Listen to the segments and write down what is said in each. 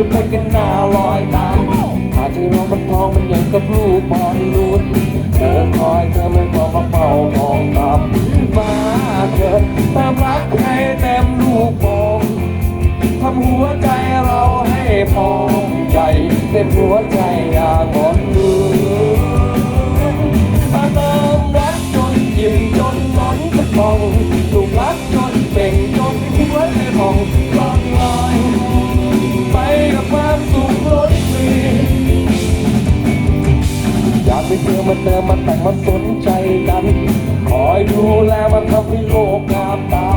คือแพกันหน้าลอยตามหาจจะร้องมันทองมันยังกับลูกบอลลูนเธอคอยเธอไม่มองมาเป่ามองกลับมาเธอตามรักให้เต็มลูกมองทำหัวใจเราให้พองใหญ่เต็มหัวใจอย่าหมดลืมมาเติมรักจนยิ้มจนหลอนจะพองถูกรักจนเป่งจนหัวใจพองลองลอย เซื้อมาเติมมาแต่งมาสนใจกัน คอยดูแลมาทำให้โลกงามตา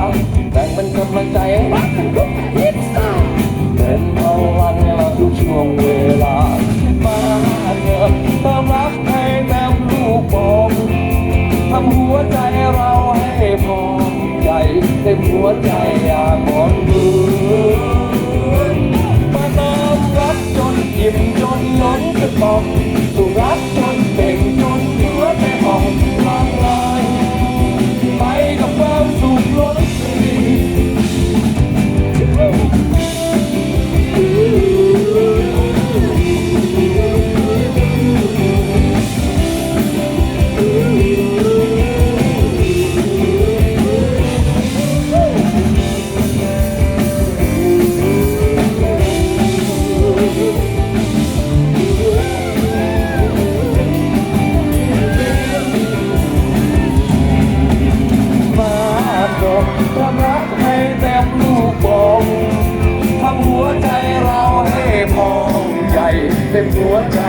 แต่งมันกำลังใจรักกันทุกทิศทางเป็นพลังให้เราทุกช่วงเวลามาเงินมารักให้แม่มลูกบมทำหัวใจเราให้พอใจเต็มหัวใจอย่าหมอนดูมาเติมรักจนอิ่มจนล้นจะป๋องสุรักจนเเต็มหัวใจ